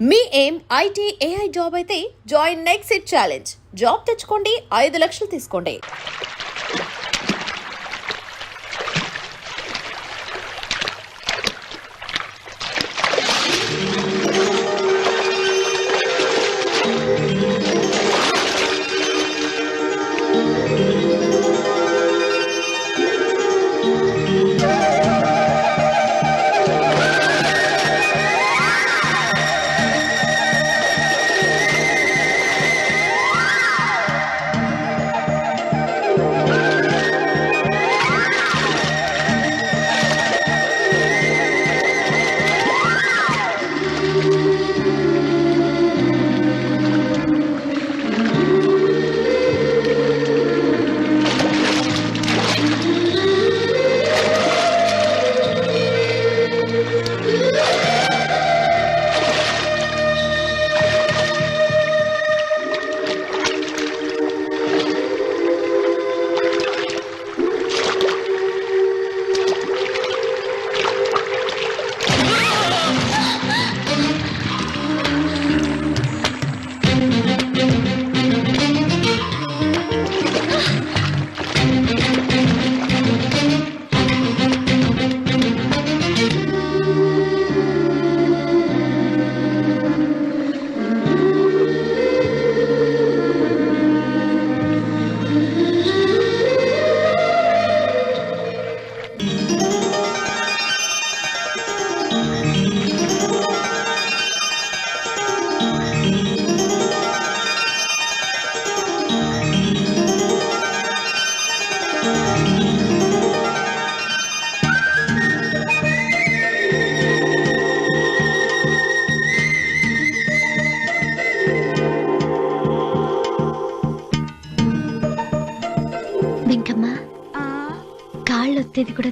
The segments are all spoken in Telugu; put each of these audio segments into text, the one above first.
మీ ఏం ఐటీ ఏఐ జాబ్ అయితే join next it challenge. Job తెచ్చుకోండి ఐదు లక్షలు తీసుకోండి.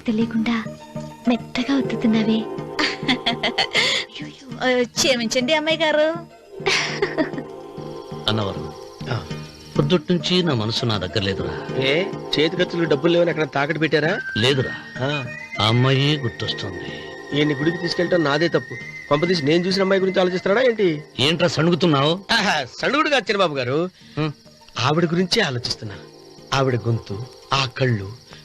కూడా తెలియకుండా మెత్తగా ఒత్తుతున్నావే ఆ, క్షమించండి అమ్మాయి గారు. అన్నవరం పొద్దుటి నుంచి నా మనసు నా దగ్గర లేదురా. ఏ చేతి ఖర్చులు డబ్బులు లేవని అక్కడ తాకట్టు పెట్టారా? లేదురా. ఆ, అమ్మాయి గుర్తొస్తుంది. ఈయన్ని గుడికి తీసుకెళ్ళటం నాదే తప్పు. కొంపతీసి నేను చూసిన అమ్మాయి గురించి ఆలోచిస్తున్నాడా ఏంటి? ఏంట్రా సణుగుతున్నావు? ఆహా, సణుగుడుగా వచ్చారు బాబు గారు ఆవిడ గురించే ఆలోచిస్తున్నా. ఆవిడ గొంతు ఆ కళ్ళు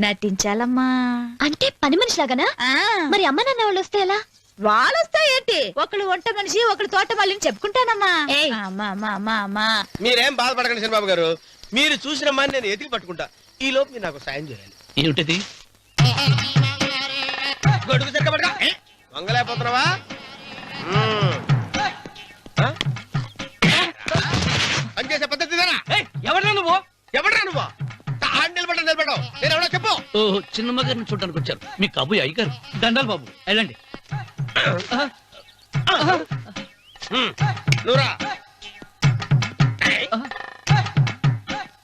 నటించాలమ్మా. అంటే పని మనిషిలాగానా? ఆ, మరి అమ్మ నాన్న వాళ్ళు వస్తే ఎలా? వాళ్ళొస్తా ఏంటి ఒకళ్ళు వంట మనిషి ఒకళ్ళు తోట మళ్ళీ చెప్పుకుంటానమ్మా. మీరేం బాధపడకండి శనిబాబు గారు. మీరు చూసిన అమ్మాయిని నేను ఎతికి పట్టుకుంటా. ఈ లోపు మీరు నాకు సాయం చేయాలి. ఏమిటిది? గొడుగు. చిన్నమ్మ గారిని చూడడానికి వచ్చారు. మీ కబుయ్ అయ్యగారు. దండాలు బాబు వెళ్ళండి. నువ్వురా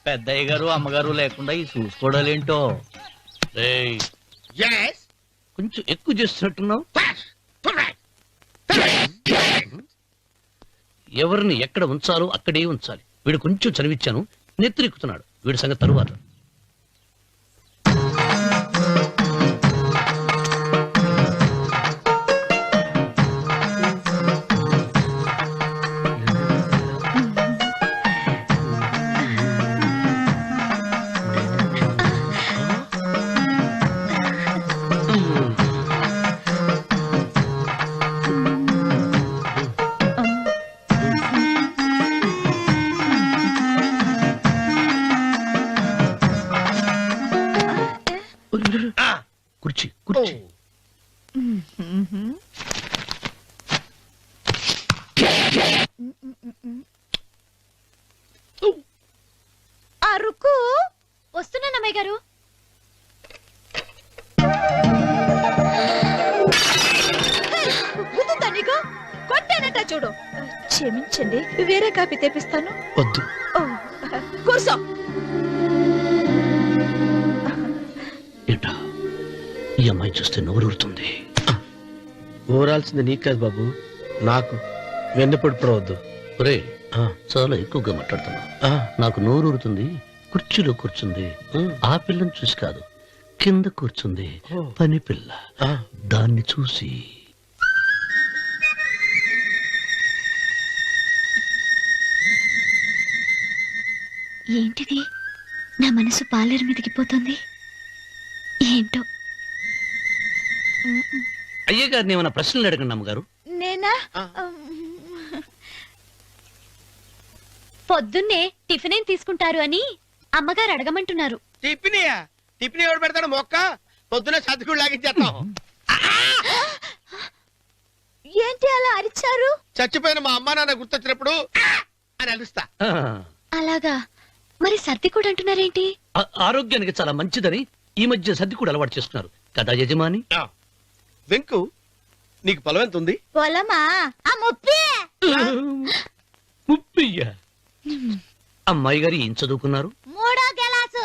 పెద్దయ్య గారు అమ్మగారు లేకుండా ఈ చూసుకోవడాలేంటో రేయ్, ఎస్ కొంచెం ఎక్కువ చేస్తున్నట్టున్నావు? ఎవరిని ఎక్కడ ఉంచాలో అక్కడే ఉంచాలి. వీడు కొంచెం చదివిచ్చాను నెత్తిరెక్కుతున్నాడు. వీడి సంగతి తరువాత. ఊరాల్సింది నీకు కాదు బాబు నాకు. వెన్నపొడి పడవద్దు ఒరే ఆ, చాలా ఎక్కువగా మాట్లాడుతున్నా ఆ, నాకు నోరూరుతుంది కుర్చీలో కూర్చుంది ఆ. పిల్లని చూసి కాదు కింద కూర్చుంది. పని పిల్ల. ఆ. దాన్ని చూసి. ఏంటిది? నా మనసు పాలేరు మీదకి పోతుంది? ఏంటో? అయ్య గారిని ఏమైనా ప్రశ్నలు అడగండి అమ్మగారు? నేనా. పొద్దున్నే టిఫిన్ ఏం తీసుకుంటారు అని అమ్మగారు అడగమంటున్నారు. టిఫినియా? టిఫిన్ ఎవడు పెడతాడు మొక్క? పొద్దున సతుకుడు లాగించేస్తాం. ఏంటి అలా అరిచారు? చచ్చిపోయిన మా అమ్మ నాన్న గుర్తొచ్చినప్పుడు! అని అలుస్తా ఆ, అలాగా? మరి సర్ది కూడా అంటున్నారేంటి? ఆరోగ్యానికి చాలా మంచిదని ఈ మధ్య సర్ది కూడా అలవాటు చేస్తున్నారు. కదా యజమాని? వెంకు నీకు పొలం ఎంత ఉంది? పొలమా? ఆ ముప్పి. ముప్పయ్య అమ్మాయి గారు ఏం చదువుకున్నారు? మూడో గెలాసు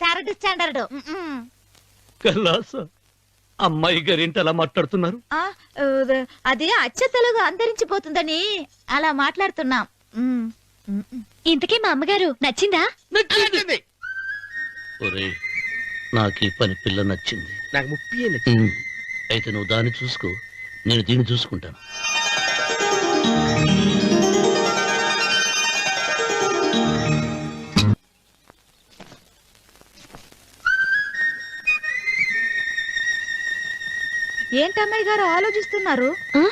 థర్డ్ స్టాండర్డ్. కల్లాస అమ్మాయి గారు ఏంటి అలా మాట్లాడుతున్నారు? అది అచ్చ తెలుగు అంతరించిపోతుందని అలా మాట్లాడుతున్నాం. ఉమ్. ఇంతకీ మా అమ్మగారు నచ్చిందా? నచ్చింది. ఒరే నాకు ఈ పని పిల్ల నచ్చింది. నాకు ముప్పి నచ్చింది? అయితే నువ్వు దాన్ని చూసుకో నేను దీన్ని చూసుకుంటాను. ఏంటమ్మాయి గారు ఆలోచిస్తున్నారు? ఆ?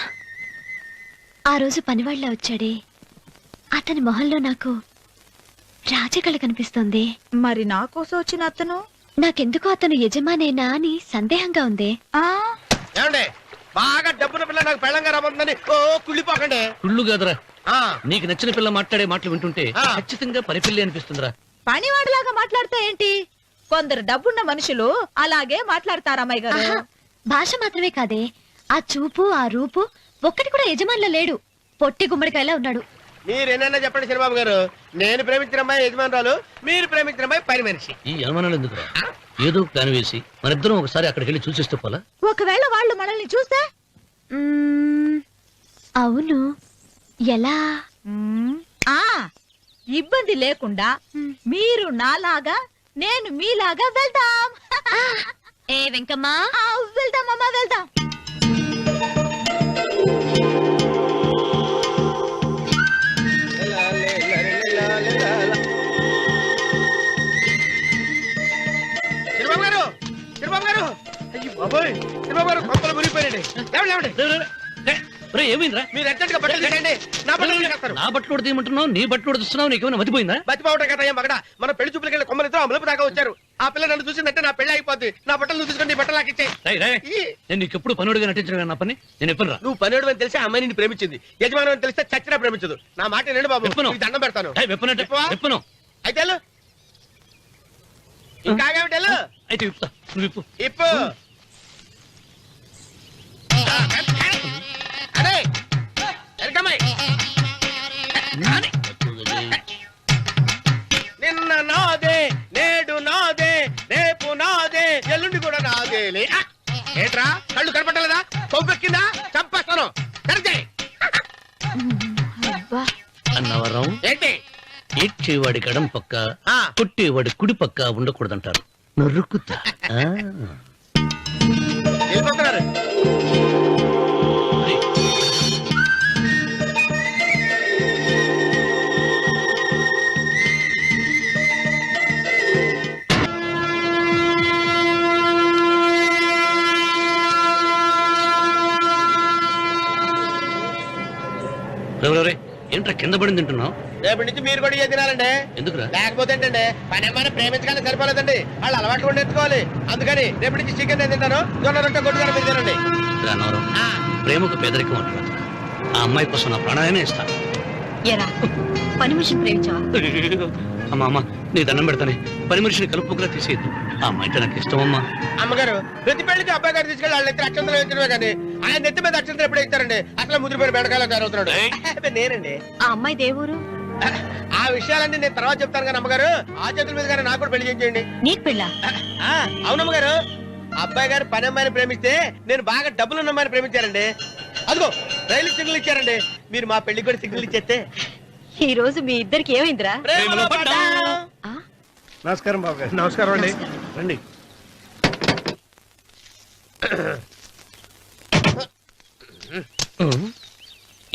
ఆ రోజు పనివాళ్ళ వచ్చాడే. అతని మొహంలో నాకు రాజకళ కనిపిస్తోంది. మరి నా కోసం వచ్చిన అతను? నాకెందుకో అతను యజమానేనా అని సందేహంగా ఉంది. ఆ? ఏమండి? బాగా డబ్బున పిల్ల నాకు పెళ్ళంగా రమ్మందని ఓ కుళ్ళిపోకండి. కుళ్ళు కాదురా. ఆ, నీకు నచ్చిన పిల్ల మాట్లాడే మాటలు వింటుంటే ఆ. ఖచ్చితంగా పనిపిల్లి అనిపిస్తుందిరా. పనివాడిలాగా మాట్లాడతా ఏంటి? కొందరు డబ్బున్న మనుషులు అలాగే మాట్లాడతారు అమ్మాయి గారు. ఆహా, భాష మాత్రమే కాదే. ఆ చూపు ఆ రూపు ఒక్కటి కూడా యజమానిలో లేడు. పొట్టి గుమ్మడికాయలా ఉన్నాడు. మీరేనన్నా చెప్పండి చిరబాబు గారు. నేను ప్రేమించిన అమ్మాయి యజమానురాలు మీరు ప్రేమించిన అమ్మాయి పని మనిషి. ఈ అనుమానాలు ఎందుకురా? ఏదో ప్లాన్ వేసి మనిద్దరం ఒకసారి అక్కడికి వెళ్ళి చూసేస్తే పోలా? ఒకవేళ వాళ్ళు మనల్ని చూస్తే? మ్మ్, అవును. ఎలా? మ్మ్. ఆ ఇబ్బంది లేకుండా మీరు నాలాగా నేను మీలాగా వెళ్దాం ఏ వెంకమ్మ? ఆ, వెళ్దాం అమ్మా వెళ్దాం బాబోయ్ కొంపలు మురిగిపోయారండి ఏమైందిరా? మీరు అర్జెంట్గా బట్టలు తీసేయండి. నా బట్టలు తీసేస్తారు నా బట్టలు ఉడతీయమంటున్నావు నీ బట్టలు ఉడుతున్నావు నీకేమైనా మతిపోయిందా? బతిపావటం కదా ఏం మగడ. మన పెళ్ళి చూపులకి వెళ్ళి కొమ్మలు ఇద్దరు అమలుపు దాకా వచ్చారు. ఆ పిల్ల నన్ను చూసిందంటే నా పెళ్ళి అయిపోద్ది. నా బట్టలు నువ్వు తీసుకొని నీ బట్టలు నేను నీకు ఎప్పుడు పనుడిగా నటించడం నా పని? నేను ఎప్పుడు నువ్వు పనివాడు అని తెలిసి ఆ అమ్మాయి నిన్ను ప్రేమించింది. యజమాని అని తెలిస్తే చచ్చినా ప్రేమించదు. నా మాట వినండి బాబు. దండం పెడతాను? విప్పను అయితే. ఇంకా వెళ్ళు. అయితే ఇప్పు అరే ఎరకమ్మాయి నిన్న నాదే నేడు నాదే రేపు నాదే ఎల్లుండి కూడా నాదేలే! ఏంట్రా? కళ్ళు కనపట్టలేదా? కొవ్వెక్కిందా? చంపేస్తాను. కరెక్టే అబ్బా. అన్నవరం ఏంటి? ఏడ్చేవాడి పక్క ఆ. కొట్టేవాడి కుడి పక్క ఉండకూడదంటారు. నరుక్కుతా ఆ. రే, ఏంట్రా కింద పడింది తింటున్నావు? రేపటి నుంచి మీరు కూడా తినాలండి ఎందుకురా? లేకపోతే ఏంటండి పని ఏమైనా ప్రేమించగానే సరిపోలేదండి. వాళ్ళు అలవాటు కూడా నేర్చుకోవాలి. అందుకని రేపటి నుంచి చికెన్ నేను తింటాను. జొన్న రొట్టె కొట్టుకొని మీరు తినండి. రా, అన్నవరం ఆ, ప్రేమకు పేదరికం అంటారు ఆ అమ్మాయి కోసం నా ప్రాణాయనే ఇస్తాను ఎరా పని మనిషిని ప్రేమించావా? అమ్మా అమ్మ నీ దండం పెడతానే. పని మనిషిని కలుపుకులా తీసేయద్దు ఆ అమ్మాయి నాకు ఇష్టం అమ్మా. అమ్మగారు ప్రతి పెళ్ళికి అబ్బాయి గారు తీసుకెళ్ళి వాళ్ళు వేయించడమే కానీ ఆయన నెత్తి మీద అక్షంతరం ఎప్పుడే ఇస్తారండి? అసలు ముదిరిపోయిన బెడకాయలు తయారవుతున్నాడు. అబ్బే, నేనండి. ఆ అమ్మాయి దేవురు ఆ విషయాలన్నీ నేను తర్వాత చెప్తాను కానీ అమ్మగారు ఆ చేతుల మీద కానీ నాకు కూడా పెళ్ళి చేయండి నీకు పెళ్ళా? ఆ, అవునమ్మ గారు అబ్బాయి గారు పని అమ్మాయిని ప్రేమిస్తే నేను బాగా డబ్బులు ఉన్న అమ్మాయిని ప్రేమించారండి. అదిగో రైలు సిగ్నల్ ఇచ్చారండి. మీరు మా పెళ్ళికి కూడా సిగ్నల్ ఇచ్చేస్తే. ఈ రోజు మీ ఇద్దరికి ఏమైందిరా? ప్రేమలో పడ్డాం. నమస్కారం బాబు గారు. నమస్కారం అండి. రండి.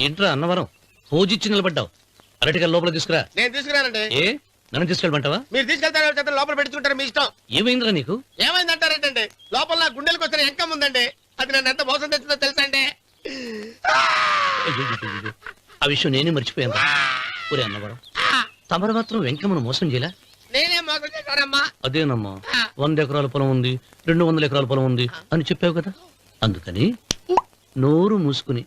ఏంట్రా అన్నవరం? పూజిచ్చి నిలబడ్డావు. అరటిగా లోపల తీసుకురా. నేను తీసుకురానండి. ఏ? నన్ను తీసుకెళ్ళమంటావా? మీరు తీసుకెళ్తారో చేత లోపల పెట్టుకుంటారు మీ ఇష్టం. ఏమైందిరా నీకు? ఏమైందంటారేంటండి? లోపల నా గుండెలకు వచ్చిన ఎంకం ఉందండి. అది నన్ను ఎంత మోసం తెచ్చిందో తెలుసా అండి. ఆ విషయం నేనే మర్చిపోయాను ఒరే అన్నవరం తమరు మాత్రం వెంకమ్మను మోసం చేయలా? నేనే మోసం చేశానమ్మా. అదేనమ్మా వంద ఎకరాల పొలం ఉంది రెండు వందల ఎకరాల పొలం ఉంది అని చెప్పావు కదా? అందుకని నోరు మూసుకుని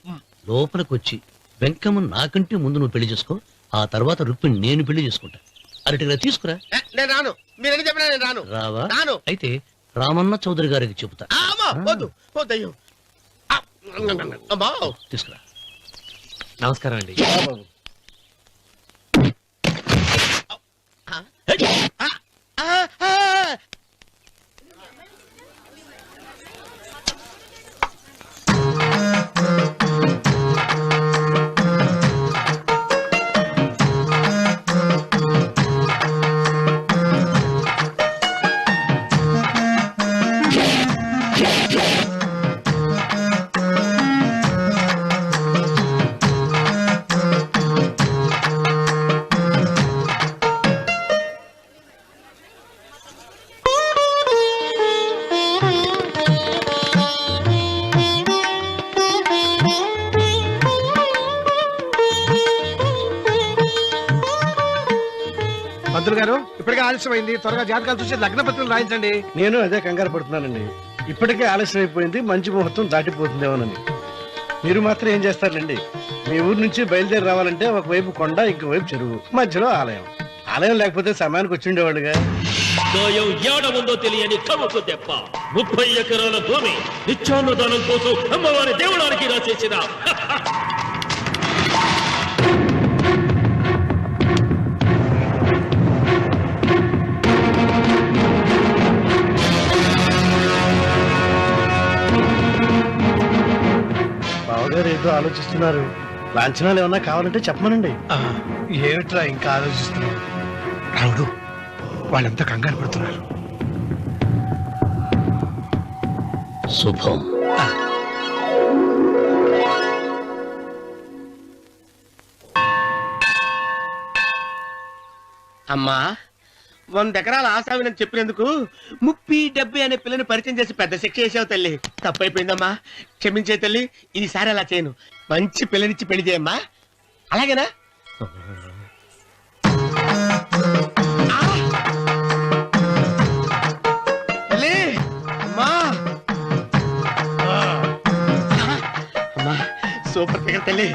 లోపలికి వచ్చి వెంకమ్మ నాకంటే ముందు నువ్వు పెళ్ళి చేసుకో ఆ తర్వాత రుక్మిణి నేను పెళ్ళి చేసుకుంటా. అరటిగా తీసుకురా. ఏ, నేను రాను. మీరని చెప్పినా నేను రాను. రావా? రాను. అయితే రామన్న చౌదరి గారికి చెబుతా. తీసుకురా. నమస్కారం అండి. పంతులు గారు ఇప్పటికే ఆలస్యమైంది. త్వరగా జాతకాలు చూసి లగ్న పత్రికలు రాయించండి. నేను అదే కంగారు పడుతున్నానండి. ఇప్పటికే ఆలస్యం అయిపోయింది మంచి ముహూర్తం దాటిపోతుందేమోనని. మీరు మాత్రం ఏం చేస్తారండి మీ ఊరు నుంచి బయలుదేరి రావాలంటే ఒకవైపు కొండ ఇంకోవైపు చెరువు మధ్యలో ఆలయం. ఆలయం లేకపోతే సమయానికి వచ్చి ఉండేవాడుగా గాయం ఏడముందో తెలియని దెబ్బ ముప్పై ఎకరాల భూమి నిత్యాన్నదానం కోసం అమ్మవారి దేవుడానికి రాసేసిన. బావగారు ఏదో ఆలోచిస్తున్నారు. లాంఛనాలు ఏమన్నా కావాలంటే చెప్పమనండి. ఏమిట్రా ఇంకా ఆలోచిస్తున్నావు రావుడు వాళ్ళంతా కంగారు పడుతున్నారు? శుభం. అమ్మా వంద ఎకరాల ఆశావినని చెప్పినందుకు ముప్పి డెబ్బై అనే పిల్లని పరిచయం చేసి పెద్ద శిక్ష చేసావు తల్లి. తప్పైపోయిందమ్మా. క్షమించే తల్లి ఈసారి అలా చేయను. మంచి పిల్లనిచ్చి పెళ్ళి చేయమ్మా. అలాగేనా? అమ్మా! సూపర్ ఫిగర్ తల్లి.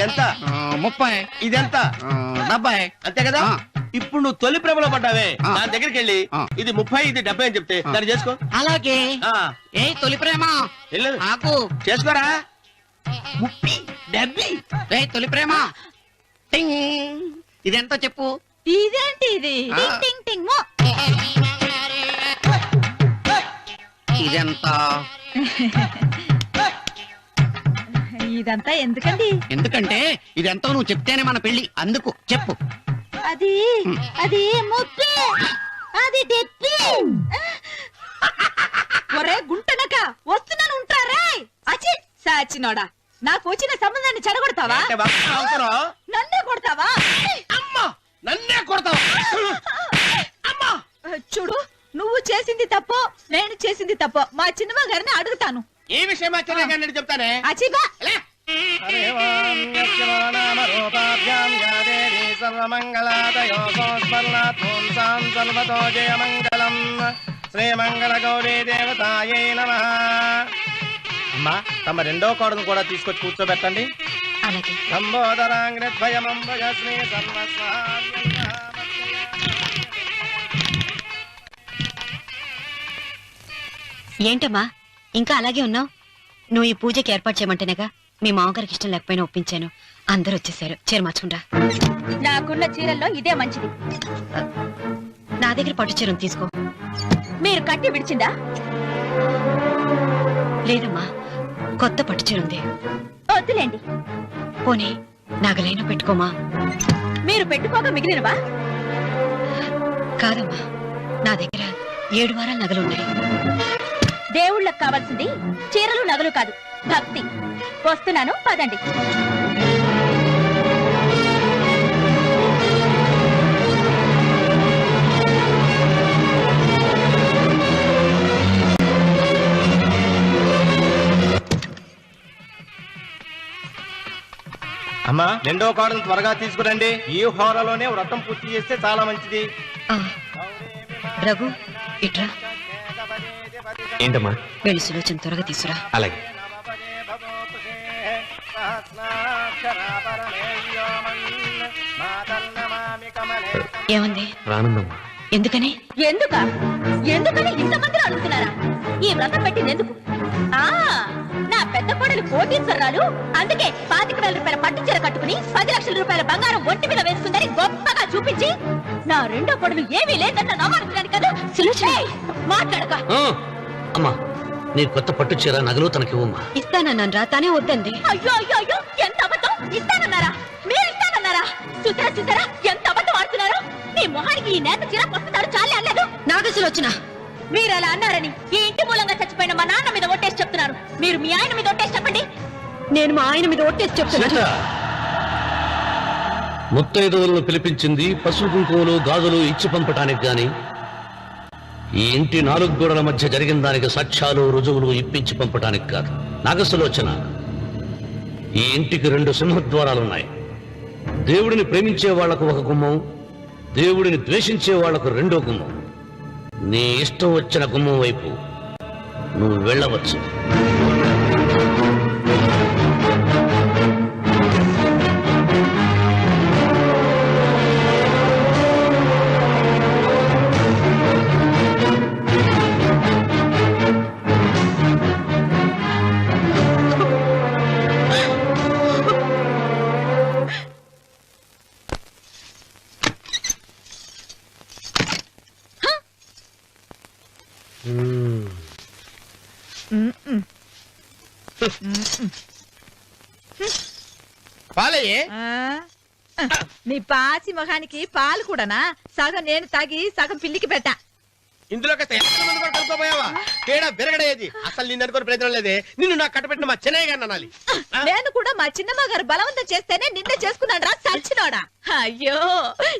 ఎంత ముప్పై. ఇదెంత? డెబ్బై అంతే కదా. ఇప్పుడు నువ్వు తొలి ప్రేమలో పడ్డావే. దాని దగ్గరికి వెళ్ళి. ఇది ముప్పై ఇది డెబ్బై అని చెప్తే దాన్ని చేసుకో. అలాగే. ఏ తొలి ప్రేమ? ఆకు చేసుకోరా? ముప్పి డెబ్బై. ఏ తొలి ప్రేమ? టింగ్. ఇదెంత చెప్పు. ఇదేంటి ఇది? ఆ. టింగ్ టింగ్ టింగ్. మో. ఇదెంత? ఇదంతా ఎందుకండి? ఎందుకంటే ఇదెంతో నువ్వు చెప్తేనే మన పెళ్ళి అందుకు చెప్పు. అది అది ముప్పి. అది డెప్పి ఒరే గుంటనక వస్తున్నాను ఉంటారా? అచి సాచినోడా నాకు వచ్చిన సంబంధాన్ని చెడగొడతావా? అంటే అవసరం? నన్నే కొడతావా? అమ్మా నన్నే కొడతావు? అమ్మా! చూడు నువ్వు చేసింది తప్పో నేను చేసింది తప్పో మా చిన్నమ్మ గారిని అడుగుతాను. ఈ విషయం అచ్చనే కానీ చెప్తానే? అచిబా ूपाभ्यां శ్రీమంగళగౌరీ దేవతాయై నమ అమ్మా తమ రెండో కోడను కూడా తీసుకొచ్చి కూర్చోబెట్టండి. ఏంటమ్మా ఇంకా అలాగే ఉన్నావు? నువ్వు ఈ పూజకి ఏర్పాటు చేయమంటేనేగా? మీ మామగారికి ఇష్టం లేకపోయినా ఒప్పించాను. అందరూ వచ్చేసారు. చీర మార్చుకుంటా. నాకున్న చీరల్లో ఇదే మంచిది. నా దగ్గర పట్టు చీరను తీసుకో. మీరు కట్టి విడిచిందా? లేదమ్మా కొత్త పట్టు చీర ఉంది. వద్దులేండి. పోనీ నాగలైనా పెట్టుకోమా? మీరు పెట్టుకోక మిగిలినవా? కాదమ్మా నా దగ్గర ఏడు వారాల నగలున్నాయి దేవుళ్ళకి కావాల్సింది చీరలు నగలు కాదు భక్తి. వస్తున్నాను పదండి. అమ్మా రెండో కోడలు త్వరగా తీసుకురండి. ఈ హోరలోనే వ్రతం పూర్తి చేస్తే చాలా మంచిది. రఘు ఇట్రా. ఏంటమ్మా? వెళ్ళి సులోచన త్వరగా తీసురా. అలాగే. ఏమంది? రానుందమ్మా. ఎందుకని? ఎందుక? ఎందుకని ఇంతమందిని అడుగుతున్నారా ఈ వ్రతం పెట్టింది ఎందుకు? ఆ నా పెద్ద కోడలు కోటీశ్వరరాలు అందుకే పాతిక వేల రూపాయల పట్టు చీర కట్టుకుని పది లక్షల రూపాయల బంగారం ఒంటి మీద వేసుకుందని గొప్పగా చూపించి నా రెండో కోడలు ఏమీ లేదన్న నమ్మకం కదా? సులోచన. మాట్లాడక. అమ్మా నీ కొత్త పట్టు చీర నగలు తనకివ్వమ్మా. ఇస్తానన్నాను రా తానే వద్దంది. అయ్యో అయ్యో అయ్యో ఎంత అబద్ధం? ఇస్తానన్నారా? మీరు ఇస్తానన్నారా? చూసారా చూసారా? ఎంత అబద్ధం ఆడుతున్నారు? మీ మొహానికి ఈ నేత చీర వస్తున్నాడు చాలే అనలేదు. నాగ సులోచన మీరు అలా అన్నారని? ఈ ఇంటి మూలంగా చచ్చిపోయిన మా నాన్న మీద ఒట్టేసి చెప్తున్నారు. మీరు మీ ఆయన మీద ఒట్టేసి చెప్పండి. నేను మా ఆయన మీద ఒట్టేసి చెప్తున్నాను ముత్తైదువులను పిలిపించింది పసుపు కుంకుమలు గాజులు ఇచ్చి పంపటానికి గాని ఈ ఇంటి నాలుగు గోడల మధ్య జరిగిన దానికి సాక్ష్యాలు రుజువులు ఇప్పించి పంపటానికి కాదు. నాగసులోచన ఈ ఇంటికి రెండు సింహద్వారాలున్నాయి. దేవుడిని ప్రేమించే వాళ్ళకు ఒక గుమ్మం దేవుడిని ద్వేషించే వాళ్ళకు రెండో గుమ్మం. నీ ఇష్టం వచ్చిన గుమ్మం వైపు నువ్వు వెళ్ళవచ్చు. పాసి మొహానికి పాలు కూడానా? సగం నేను తాగి సగం పిల్లికి పెట్టా. ఇందులో కాస్త ఎక్కడ మంది కూడా కలుపుకోపోయావా తేడా విరగడేది. అసలు నిన్ను అనుకుని ప్రయత్నం లేదే. నిన్ను నాకు కట్టబెట్టిన మా చెన్నయ్య గారిని అనాలి. ఆ? నేను కూడా మా చిన్నమ్మ గారు బలవంతం చేస్తేనే నిన్నే చేసుకున్నాడు రా అయ్యో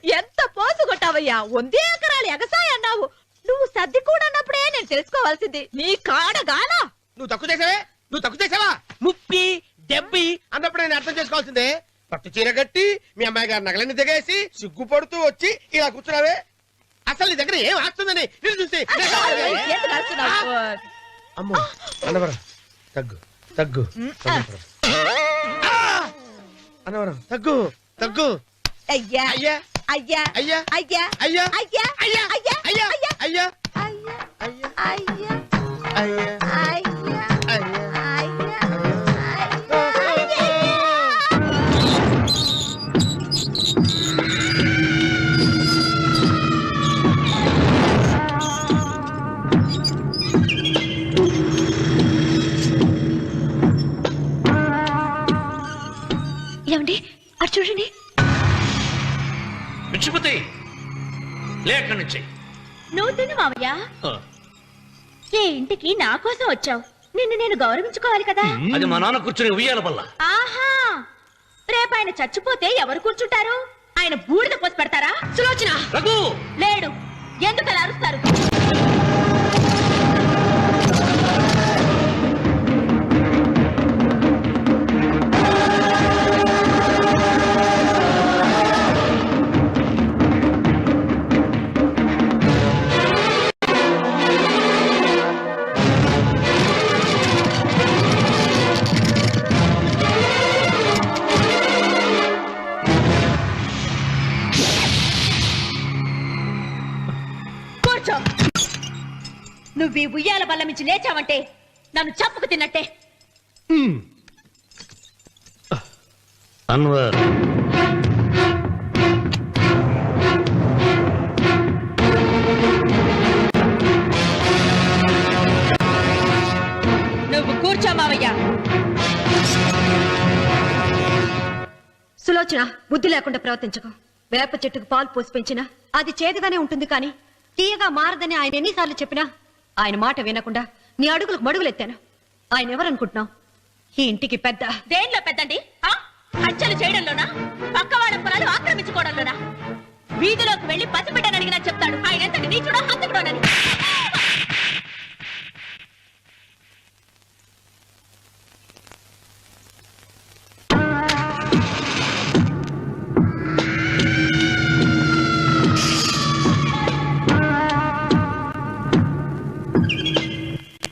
ఎంత పోసు కొట్టావయ్యా. వందే ఎకరాలు ఎగసాయి అన్నావు. నువ్వు సర్ది కూడా అన్నప్పుడే నేను తెలుసుకోవాల్సింది. నీ కాడగానా నువ్వు తక్కువ చేసావే? నువ్వు తక్కువ చేసావా? ముప్పి డెబ్బి అన్నప్పుడు నేను అర్థం చేసుకోవాల్సిందే. పట్టు చీర కట్టి మీ అమ్మాయి గారి నగలని దిగేసి సిగ్గుపడుతూ వచ్చి ఇలా కూర్చున్నావే అసలు నీ దగ్గర ఏం ఆస్తుందని నేను చూసి? అమ్మో అన్నవరం తగ్గు తగ్గు అన్నవరం. తగ్గు తగ్గు అయ్యా అయ్యా అయ్యా అయ్యా అయ్యా అయ్యా అయ్యా అయ్యా అయ్యా అయ్యా అయ్యా అయ్యా అయ్యా అయ్యా అయ్యా వచ్చావు? నిన్ను నేను గౌరవించుకోవాలి కదా? అది మా నాన్న కూర్చుని ఉయ్యాల వల్ల ఆహా! రేపు ఆయన చచ్చిపోతే ఎవరు కూర్చుంటారు? ఆయన బూడిద పోసి పెడతారా? సులోచన! రఘు! లేడు. ఎందుకు అలా అరుస్తారు? నువ్వు ఈ ఉయ్యాల బల్ల మించి లేచావంటే నన్ను చప్పుకు తిన్నట్టే. అన్వర్. నువ్వు కూర్చో మావయ్య. సులోచన బుద్ధి లేకుండా ప్రవర్తించకు. వేప చెట్టుకు పాలు పోసి పెంచినా అది చేదుగానే ఉంటుంది కానీ తీయగా మారదని ఆయన ఎన్నిసార్లు చెప్పినా ఆయన మాట వినకుండా నీ అడుగులకు మడుగులెత్తాను. ఆయన ఎవరనుకుంటున్నావు? ఈ ఇంటికి పెద్ద దేనిలో పెద్దండి? ఆ? హత్యలు చేయడంలోనా? పక్క వాళ్ళ పొలాలు ఆక్రమించుకోవడంలోనా? వీధిలోకి వెళ్ళి పసిబిడ్డని అడిగినా చెప్తాడు. ఆయన ఎంతటి నీచుడో హంతకుడోనని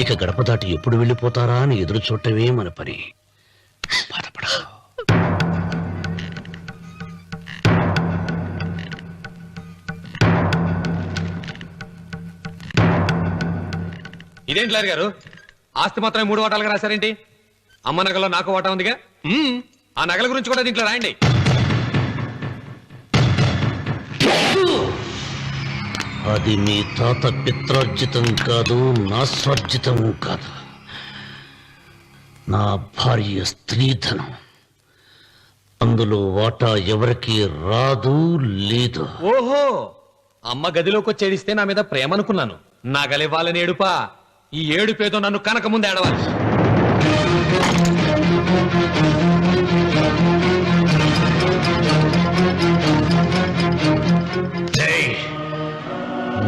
ఇక గడప దాటి ఎప్పుడు వెళ్ళిపోతారా అని ఎదురు చూడటమే మన పని. బాధపడకు. ఇదేంటి లారి గారు? ఆస్తి మాత్రమే మూడు వాటాలుగా రాశారేంటి? అమ్మ నగలో నాకు వాటా ఉందిగా? మ్మ్. ఆ నగల గురించి కూడా దీంట్లో రాయండి. అది మీ తాత పిత్రార్జితం కాదు నా స్వార్జితం కాదు. నా భార్య స్త్రీధనం. అందులో వాటా ఎవరికి రాదు లేదు. ఓహో! అమ్మ గదిలోకి వచ్చి ఏడిస్తే నా మీద ప్రేమ అనుకున్నాను నగలివ్వాలని ఏడుపా. ఈ ఏడుపేదో నన్ను కనక ముందు ఏడవాలి.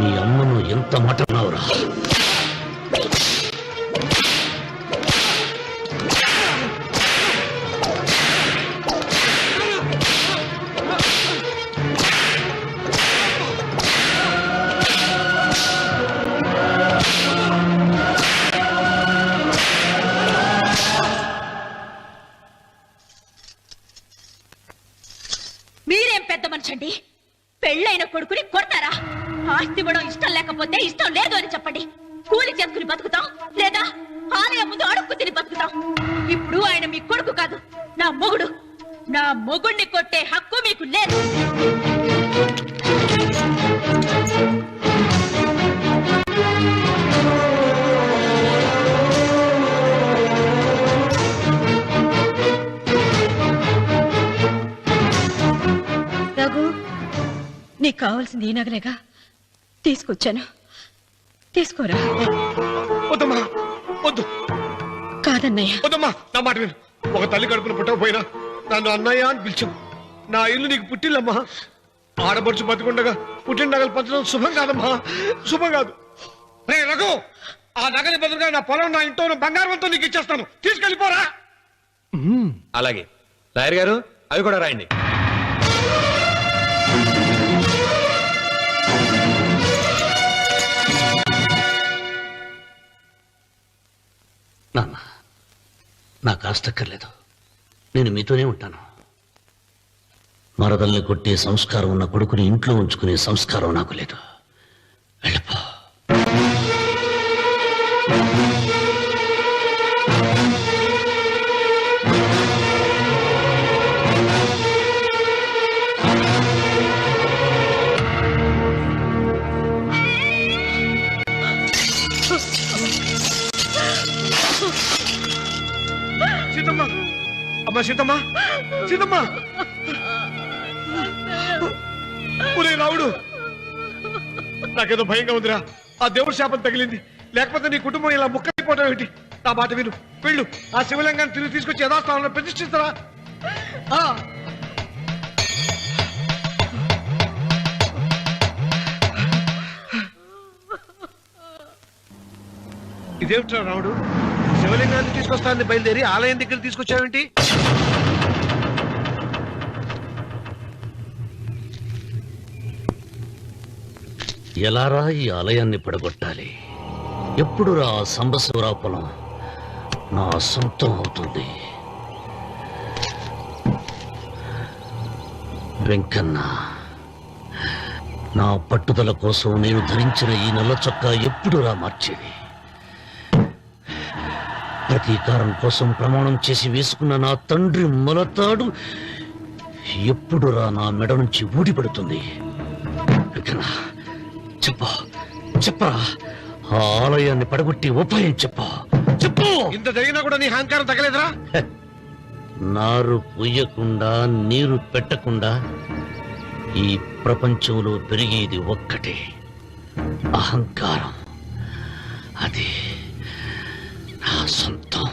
మీ అమ్మను ఎంత మాట అన్నావురా తీసుకొచ్చాను తీసుకోరా. వద్దమ్మా. వద్దు. కాదన్నయ్య. వద్దమ్మా. నా మాట విను. ఒక తల్లి కడుపున పుట్టకపోయినా నన్ను అన్నయ్య అని పిలిచావు నా ఇల్లు నీకు పుట్టిల్లమ్మా. ఆడపడుచు బతికుండగా పుట్టిన నగలు పంచడం శుభం కాదమ్మా. శుభం కాదు. రే రఘు! ఆ నగలి బదులుగా నా పొలం నా ఇంట్లో ఉన్న బంగారంతో నీకు ఇచ్చేస్తాను. తీసుకెళ్ళిపోరా. అలాగే. లాయర్ గారు అవి కూడా రాయండి. నాన్న నాకు ఆస్తక్కర్లేదు నేను మీతోనే ఉంటాను. మరదల్ని కొట్టే సంస్కారం ఉన్న కొడుకుని ఇంట్లో ఉంచుకునే సంస్కారం నాకు లేదు. వెళ్ళిపో. అమ్మ సీతమ్మ సీతమ్మ. ఒరే రావుడు నాకేదో భయంగా ఉందిరా. ఆ దేవుడి శాపం తగిలింది. లేకపోతే నీ కుటుంబం ఇలా ముక్కైపోవడం ఏంటి నా మాట విను. వెళ్ళు. ఆ శివలింగాన్ని తిరిగి తీసుకొచ్చి యథాస్థానంలో ప్రతిష్ఠిస్తారా? ఆ. ఇదేమిట్రా రావుడు ఆలయాన్ని తీసుకొస్తానని బయలుదేరి ఆలయం దగ్గర తీసుకొచ్చావేంటి? ఎలారా ఈ ఆలయాన్ని పడగొట్టాలి? ఎప్పుడు రా సంబశివరా పొలం నా సొంతం అవుతుంది? వెంకన్న నా పట్టుదల కోసం నేను ధరించిన ఈ నల్ల చొక్కా ఎప్పుడు రా మార్చేది ప్రతీకారం కోసం ప్రమాణం చేసి వేసుకున్న నా తండ్రి మొలతాడు. ఎప్పుడు రా నా మెడ నుంచి ఊడిపడుతుంది చెప్పు చెప్పరా? ఆ ఆలయాన్ని పడగొట్టి ఉపాయం చెప్పు. చెప్పు! ఇంత జరిగినా కూడా నీ అహంకారం తగలేదురా నారు పొయ్యకుండా నీరు పెట్టకుండా ఈ ప్రపంచంలో పెరిగేది ఒక్కటే. అహంకారం. అది నా సొంతం